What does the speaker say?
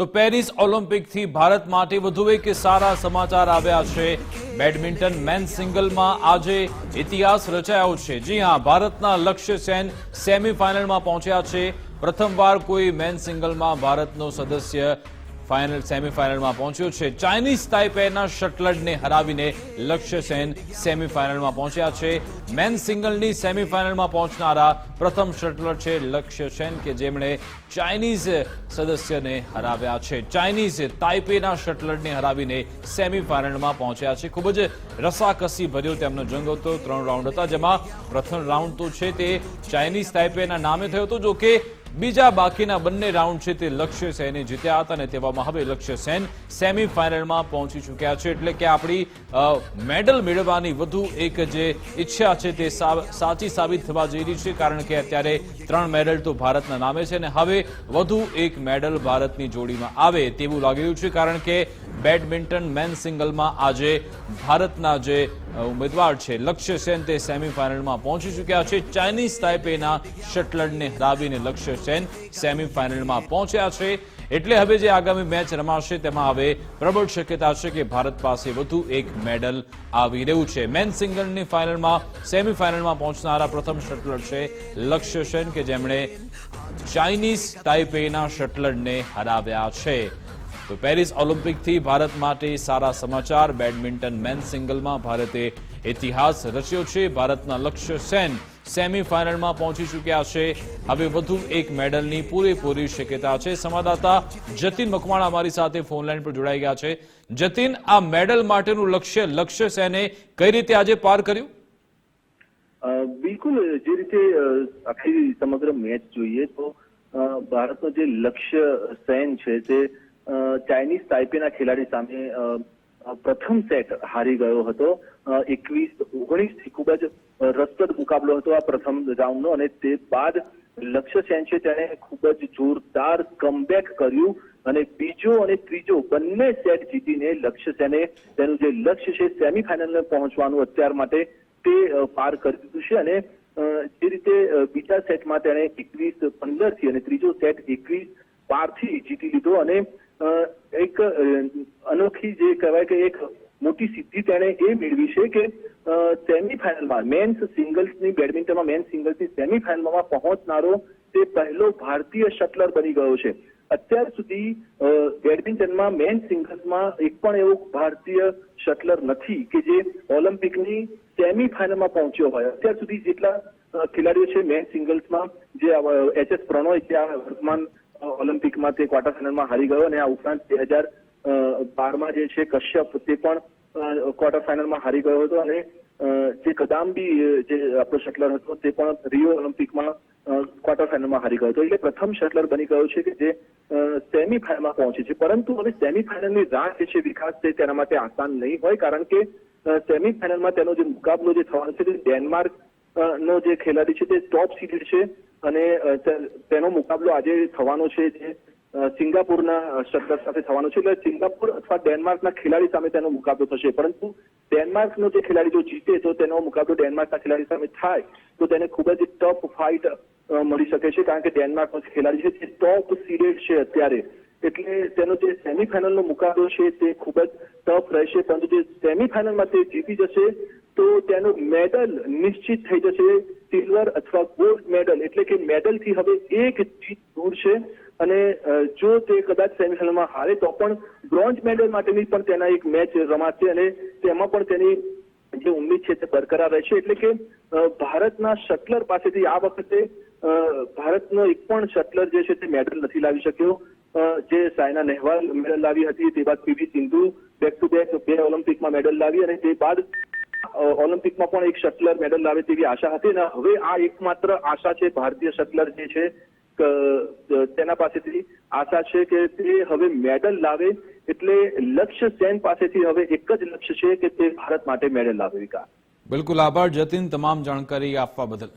તો પેરિસ ઓલિમ્પિકથી ભારત માટે વધુ એક સારા સમાચાર આવ્યા છે. બેડમિન્ટન મેન સિંગલમાં આજે ઇતિહાસ રચાયો છે. જી હા, ભારતના લક્ષ્ય સેન સેમીફાઇનલમાં પહોંચ્યા છે. પ્રથમવાર કોઈ મેન સિંગલમાં ભારતનો સદસ્ય ફાઇનલ, સેમીફાઇનલમાં પહોંચ્યો છે. ચાઇનીઝ તાઇપેના શટલરને હરાવીને લક્ષ્ય સેન સેમીફાઇનલમાં પહોંચ્યા છે. મેન સિંગલની સેમીફાઇનલમાં પહોંચનારા પ્રથમ શટલર છે લક્ષ્ય સેન કે જેમણે ચાઇનીઝ સદસ્યને હરાવ્યા છે. ચાઇનીઝ તાઇપેના શટલરને હરાવીને સેમીફાઇનલમાં પહોંચ્યા છે. ખૂબ જ રસાકસી ભર્યો તેમનો જંગ હતો. ત્રણ રાઉન્ડ હતા. જેમાં પ્રથમ રાઉન્ડ તો છે તે ચાઇનીઝ તાઇપેના નામે થયો હતો. જો કે બીજા બાકીના બંને રાઉન્ડ છે તે લક્ષ્ય સેને જીત્યા હતા અને તેવામાં હવે લક્ષ્ય સેન સેમીફાઇનલમાં પહોંચી ચૂક્યા છે. એટલે કે આપણી મેડલ મેળવવાની વધુ એક જે ઈચ્છા છે તે સાચી સાબિત થવા જઈ રહી છે, કારણ કે અત્યારે ત્રણ મેડલ તો ભારતના નામે છે અને હવે વધુ એક મેડલ ભારતની જોડીમાં આવે તેવું લાગી રહ્યું છે, કારણ કે બેડમિન્ટન મેન સિંગલમાં આજે ભારતના જે ઉમેદવાર છે, લક્ષ્ય સેન તે સેમીફાઇનલમાં પહોંચી ચૂક્યા છે. ચાઇનીઝ તાઇપેના શટલરને હરાવીને લક્ષ્ય સેન સેમીફાઇનલમાં પહોંચ્યા છે. એટલે હવે જે આગામી મેચ રમાશે, તેમાં હવે પ્રબળ શક્યતા છે કે ભારત પાસે વધુ એક મેડલ આવી રહ્યું છે. મેન સિંગલની ફાઇનલમાં, સેમીફાઇનલમાં પહોંચનારા પ્રથમ શટલર છે, લક્ષ્ય સેન કે જેમણે ચાઇનીઝ તાઇપેના શટલરને હરાવ્યા છે. તો પેરિસ ઓલિમ્પિકથી ભારત માટે સારા સમાચાર. બેડમિન્ટન મેન સિંગલમાં ભારતે ઇતિહાસ રચ્યો છે. ભારતના લક્ષ્ય સેન સેમીફાઇનલમાં પહોંચી ચૂક્યા છે. હવે વધુ એક મેડલની પૂરેપૂરી શક્યતા છે. સંવાદદાતા જતીન મકવાણા અમારી સાથે ફોનલાઈન પર જોડાઈ ગયા છે. જતીન, આ મેડલ માટેનું લક્ષ્ય લક્ષ્ય સેને કઈ રીતે આજે પાર કર્યું? બિલકુલ, જે રીતે આખી સમગ્ર મેચ જોઈએ તો ભારતનો જે લક્ષ્ય સેન છે તે ચાઇનીઝ તાઇપેના ખેલાડી સામે પ્રથમ સેટ હારી ગયો હતો. એકવીસ, ઓગણીસથી ખૂબ જ રસપ્રદ મુકાબલો હતો આ પ્રથમ રાઉન્ડનો અને તે બાદ લક્ષ્ય સેન છે તેણે ખૂબ જ જોરદાર કમબેક કર્યું અને બીજો અને ત્રીજો બંને સેટ જીતીને લક્ષ્ય સેને તેનું જે લક્ષ્ય છે સેમીફાઇનલને પહોંચવાનું અત્યાર માટે તે પાર કરી દીધું છે અને જે રીતે બીજા સેટમાં તેણે એકવીસ પંદરથી અને ત્રીજો સેટ એકવીસ બારથી જીતી લીધો અને એક અનોખી જે કહેવાય કે એક મોટી સિદ્ધિ તેણે એ મેળવી છે કે સેમીફાઇનલમાં મેન્સ સિંગલ્સની બેડમિન્ટનમાં મેન્સ સિંગલ્સની સેમીફાઇનલમાં પહોંચનારો તે પહેલો ભારતીય શટલર બની ગયો છે. અત્યાર સુધી બેડમિન્ટનમાં મેન સિંગલ્સમાં એક પણ એવો ભારતીય શટલર નથી કે જે ઓલિમ્પિકની સેમીફાઇનલમાં પહોંચ્યો હોય. અત્યાર સુધી જેટલા ખેલાડીઓ છે મેન સિંગલ્સમાં જે એચ એસ પ્રણોય છે, આ વર્તમાન ઓલિમ્પિકમાં તે ક્વાર્ટર ફાઇનલમાં હારી ગયો અને આ ઉપરાંત બે હજાર બારમાં જે છે કશ્યપ તે પણ ક્વાર્ટર ફાઇનલમાં હારી ગયો હતો અને જે કદામ્બી જે આપણો શટલર હતો તે પણ રિયો ઓલિમ્પિકમાં ક્વાર્ટર ફાઇનલમાં હારી ગયો હતો. એટલે પ્રથમ શટલર બની ગયો છે કે જે સેમીફાઇનલમાં પહોંચે છે. પરંતુ હવે સેમીફાઇનલની રાહ જે છે વિકાસ છે તેના માટે આસાન નહીં હોય કારણ કે સેમીફાઇનલમાં તેનો જે મુકાબલો જે થવાનો છે તે ડેનમાર્ક નો જે ખેલાડી છે તે ટોપ સીડેડ છે. અને તેનો મુકાબલો આજે થવાનો છે જે સિંગાપુરના શટલર સાથે થવાનો છે. એટલે સિંગાપુર અથવા ડેનમાર્કના ખેલાડી સામે તેનો મુકાબલો થશે. પરંતુ ડેનમાર્કનો જે ખેલાડી જો જીતે, તો તેનો મુકાબલો ડેનમાર્કના ખેલાડી સામે થાય, તો તેને ખૂબ જ ટફ ફાઇટ મળી શકે છે. કારણ કે ડેનમાર્કનો ખેલાડી છે, તે ટોપ સીડેડ છે અત્યારે. એટલે તેનો જે સેમીફાઇનલનો મુકાબલો છે, તે ખૂબ જ ટફ રહેશે. પરંતુ જે સેમીફાઇનલમાં તે જીતી જશે તો તેનો મેડલ નિશ્ચિત થઈ જશે સિલ્વર અથવા ગોલ્ડ મેડલ એટલે કે મેડલથી હવે એક જીત દૂર છે. અને જો તે કદાચ સેમિફાઇનલમાં હારે, તો પણ બ્રોન્ઝ મેડલ માટેની પણ તેના એક મેચ રમાશે અને તેમાં પણ તેની જે ઉમ્મીદ છે તે બરકરાર રહેશે. એટલે કે ભારતના શટલર પાસેથી આ વખતે ભારતનો એક પણ શટલર જે છે તે મેડલ નથી લાવી શક્યો. જે સાયના નહેવાલ મેડલ લાવી હતી, તે બાદ PV Sindhu back to back બે ઓલિમ્પિકમાં મેડલ લાવી અને તે બાદ ઓલિમ્પિકમાં પણ એક શટલર મેડલ લાવે તેવી આશા હતી અને હવે આ એકમાત્ર આશા છે ભારતીય શટલર જે છે તેના પાસેથી આશા છે કે તે હવે મેડલ લાવે એટલે લક્ષ્ય સેન પાસેથી હવે એક જ લક્ષ્ય છે કે તે ભારત માટે મેડલ લાવે વિકાસ બિલકુલ આભાર જતીન તમામ જાણકારી આપવા બદલ.